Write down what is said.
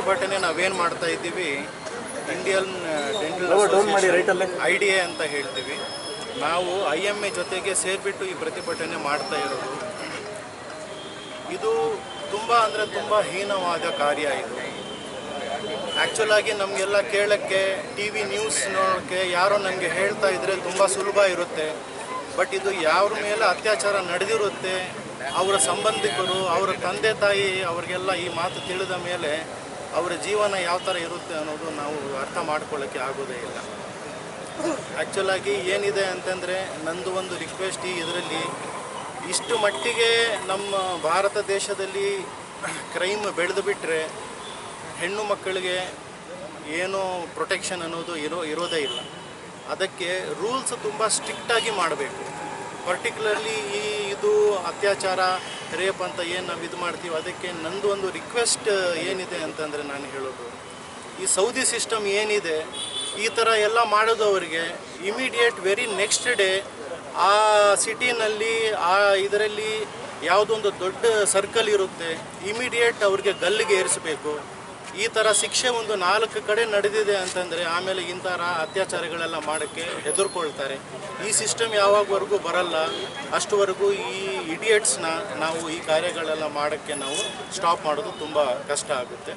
ಪ್ರತಿಭಟನೆ ನಾವೇನು ಮಾಡ್ತಾ ಇದ್ದೀವಿ? Indian dental I D A ಅಂತ ಹೇಳ್ತೀವಿ. ನಾವು ಐ ಎಂ ಎ ಜೊತೆಗೆ ಸೇರಿಬಿಟ್ಟು ಈ ಪ್ರತಿಭಟನೆ ಮಾಡ್ತಾ ಇರೋದು. ಇದು ತುಂಬ ಅಂದರೆ ತುಂಬ ಹೀನವಾದ ಕಾರ್ಯ ಇದು. ಆ್ಯಕ್ಚುಲಾಗಿ ನಮಗೆಲ್ಲ ಕೇಳೋಕ್ಕೆ ಟಿ ವಿ ನ್ಯೂಸ್ ನೋಡೋಕ್ಕೆ ಯಾರೋ ನಮಗೆ ಹೇಳ್ತಾ ಇದ್ರೆ ತುಂಬ ಸುಲಭ ಇರುತ್ತೆ. ಬಟ್ ಇದು ಯಾರ ಮೇಲೆ ಅತ್ಯಾಚಾರ ನಡೆದಿರುತ್ತೆ ಅವರ ಸಂಬಂಧಿಕರು ಅವರ ತಂದೆ ತಾಯಿ ಅವರಿಗೆಲ್ಲ ಈ ಮಾತು ತಿಳಿದ ಮೇಲೆ ಅವರ ಜೀವನ ಯಾವ ಥರ ಇರುತ್ತೆ ಅನ್ನೋದು ನಾವು ಅರ್ಥ ಮಾಡ್ಕೊಳ್ಳೋಕ್ಕೆ ಆಗೋದೇ ಇಲ್ಲ. ಆ್ಯಕ್ಚುಲಾಗಿ ಏನಿದೆ ಅಂತಂದರೆ ನಂದು ಒಂದು ರಿಕ್ವೆಸ್ಟ್ ಇದರಲ್ಲಿ ಇಷ್ಟು ಮಟ್ಟಿಗೆ ನಮ್ಮ ಭಾರತ ದೇಶದಲ್ಲಿ ಕ್ರೈಮ್ ಬೆಳೆದು ಬಿಟ್ಟರೆ ಹೆಣ್ಣು ಮಕ್ಕಳಿಗೆ ಏನೂ ಪ್ರೊಟೆಕ್ಷನ್ ಅನ್ನೋದು ಇರೋ, ಇರೋದೇ ಇಲ್ಲ. ಅದಕ್ಕೆ ರೂಲ್ಸ್ ತುಂಬ ಸ್ಟ್ರಿಕ್ಟಾಗಿ ಮಾಡಬೇಕು. ಪರ್ಟಿಕ್ಯುಲರ್ಲಿ ಈ ಇದು ಅತ್ಯಾಚಾರ ರೇಪ್ ಅಂತ ಏನು ನಾವು ಇದು ಮಾಡ್ತೀವಿ ಅದಕ್ಕೆ ನಂದು ಒಂದು ರಿಕ್ವೆಸ್ಟ್ ಏನಿದೆ ಅಂತಂದರೆ ನಾನು ಹೇಳೋದು. ಈ ಸೌದಿ ಸಿಸ್ಟಮ್ ಏನಿದೆ, ಈ ಥರ ಎಲ್ಲ ಮಾಡೋದು ಅವರಿಗೆ ಇಮಿಡಿಯೇಟ್ ವೆರಿ ನೆಕ್ಸ್ಟ್ ಡೇ ಆ ಸಿಟಿನಲ್ಲಿ ಆ ಇದರಲ್ಲಿ ಯಾವುದೊಂದು ದೊಡ್ಡ ಸರ್ಕಲ್ ಇರುತ್ತೆ ಇಮಿಡಿಯೇಟ್ ಅವ್ರಿಗೆ ಗಲ್ಲಿಗೆ ಏರಿಸಬೇಕು. ಈ ಥರ ಶಿಕ್ಷೆ ಒಂದು ನಾಲ್ಕು ಕಡೆ ನಡೆದಿದೆ ಅಂತಂದರೆ ಆಮೇಲೆ ಇಂಥರ ಅತ್ಯಾಚಾರಗಳೆಲ್ಲ ಮಾಡೋಕ್ಕೆ ಹೆದರ್ಕೊಳ್ತಾರೆ. ಈ ಸಿಸ್ಟಮ್ ಯಾವಾಗವರೆಗೂ ಬರಲ್ಲ. ಅಷ್ಟುವರೆಗೂ ಈ ಇಡಿಯಟ್ಸ್ನ ನಾವು ಈ ಕಾರ್ಯಗಳೆಲ್ಲ ಮಾಡೋಕ್ಕೆ ನಾವು ಸ್ಟಾಪ್ ಮಾಡೋದು ತುಂಬ ಕಷ್ಟ ಆಗುತ್ತೆ.